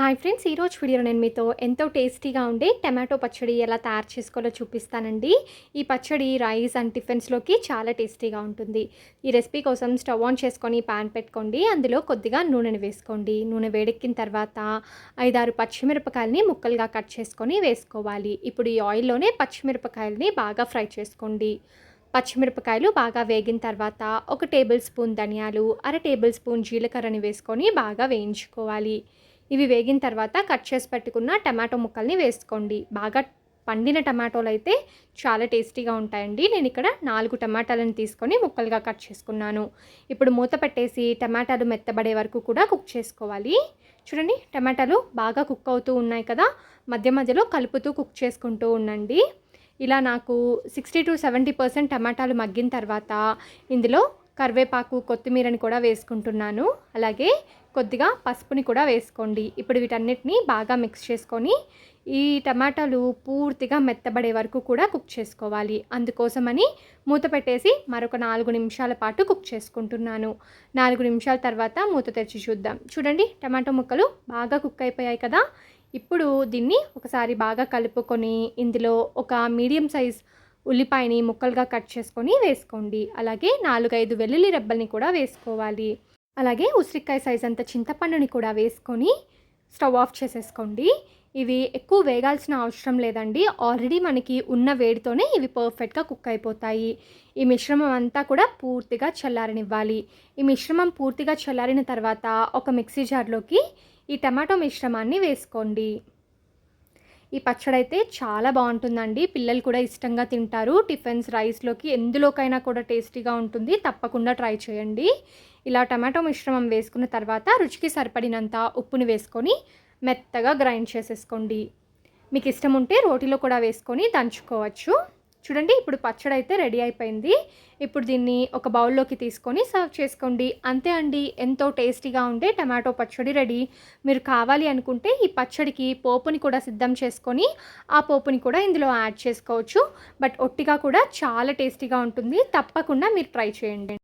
Hi friends ఈరోజు video నేను మీతో ఎంతో టేస్టీగా ఉండే టమాటో పచ్చడి ఎలా తయారు చేసుకోవాలో చూపిస్తానండి. ఈ పచ్చడి రైస్ అండ్ టిఫిన్స్లోకి చాలా టేస్టీగా ఉంటుంది. ఈ రెసిపీ కోసం స్టవ్ ఆన్ చేసుకొని పాన్ పెట్టుకోండి. అందులో కొద్దిగా నూనెని వేసుకోండి. నూనె వేడెక్కిన తర్వాత ఐదారు పచ్చిమిరపకాయలని ముక్కలుగా కట్ చేసుకొని వేసుకోవాలి. ఇప్పుడు ఈ ఆయిల్లోనే పచ్చిమిరపకాయలని బాగా ఫ్రై చేసుకోండి. పచ్చిమిరపకాయలు బాగా వేగిన తర్వాత ఒక టేబుల్ స్పూన్ ధనియాలు అర టేబుల్ స్పూన్ జీలకర్రని వేసుకొని బాగా వేయించుకోవాలి. ఇవి వేగిన తర్వాత కట్ చేసి పెట్టుకున్న టమాటో ముక్కల్ని వేసుకోండి. బాగా పండిన టమాటోలు అయితే చాలా టేస్టీగా ఉంటాయండి. నేను ఇక్కడ నాలుగు టమాటాలను తీసుకొని ముక్కలుగా కట్ చేసుకున్నాను. ఇప్పుడు మూత పెట్టేసి టమాటాలు మెత్తబడే వరకు కూడా కుక్ చేసుకోవాలి. చూడండి టమాటాలు బాగా కుక్ అవుతూ ఉన్నాయి కదా. మధ్య మధ్యలో కలుపుతూ కుక్ చేసుకుంటూ ఉండండి. ఇలా నాకు సిక్స్టీ టు సెవెంటీ పర్సెంట్ టమాటాలు మగ్గిన తర్వాత ఇందులో కరివేపాకు కొత్తిమీరని కూడా వేసుకుంటున్నాను. అలాగే కొద్దిగా పసుపుని కూడా వేసుకోండి. ఇప్పుడు వీటన్నిటిని బాగా మిక్స్ చేసుకొని ఈ టమాటాలు పూర్తిగా మెత్తబడే వరకు కూడా కుక్ చేసుకోవాలి. అందుకోసమని మూత పెట్టేసి మరొక నాలుగు నిమిషాల పాటు కుక్ చేసుకుంటున్నాను. నాలుగు నిమిషాల తర్వాత మూత తెరిచి చూద్దాం. చూడండి టమాటో ముక్కలు బాగా కుక్ అయిపోయాయి కదా. ఇప్పుడు దీన్ని ఒకసారి బాగా కలుపుకొని ఇందులో ఒక మీడియం సైజ్ ఉల్లిపాయని ముక్కలుగా కట్ చేసుకొని వేసుకోండి. అలాగే నాలుగైదు వెల్లుల్లి రెబ్బల్ని కూడా వేసుకోవాలి. అలాగే ఉసిరికాయ సైజ్ అంత చింతపండుని కూడా వేసుకొని స్టవ్ ఆఫ్ చేసేసుకోండి. ఇవి ఎక్కువ వేగాల్సిన అవసరం లేదండి. ఆల్రెడీ మనకి ఉన్న వేడితోనే ఇవి పర్ఫెక్ట్గా కుక్ అయిపోతాయి. ఈ మిశ్రమం అంతా కూడా పూర్తిగా చల్లారనివ్వాలి. ఈ మిశ్రమం పూర్తిగా చల్లారిన తర్వాత ఒక మిక్సీ జార్లోకి ఈ టమాటో మిశ్రమాన్ని వేసుకోండి. ఈ పచ్చడి అయితే చాలా బాగుంటుందండి. పిల్లలు కూడా ఇష్టంగా తింటారు. టిఫిన్స్ రైస్లోకి ఎందులోకైనా కూడా టేస్టీగా ఉంటుంది. తప్పకుండా ట్రై చేయండి. ఇలా టమాటో మిశ్రమం వేసుకున్న తర్వాత రుచికి సరిపడినంత ఉప్పుని వేసుకొని మెత్తగా గ్రైండ్ చేసేసుకోండి. మీకు ఇష్టం ఉంటే రోటీలో కూడా వేసుకొని దంచుకోవచ్చు. చూడండి ఇప్పుడు పచ్చడి అయితే రెడీ అయిపోయింది. ఇప్పుడు దీన్ని ఒక బౌల్లోకి తీసుకొని సర్వ్ చేసుకోండి. అంతే అండి ఎంతో టేస్టీగా ఉండే టమాటో పచ్చడి రెడీ. మీరు కావాలి అనుకుంటే ఈ పచ్చడికి పోపుని కూడా సిద్ధం చేసుకొని ఆ పోపుని కూడా ఇందులో యాడ్ చేసుకోవచ్చు. బట్ ఒట్టిగా కూడా చాలా టేస్టీగా ఉంటుంది. తప్పకుండా మీరు ట్రై చేయండి.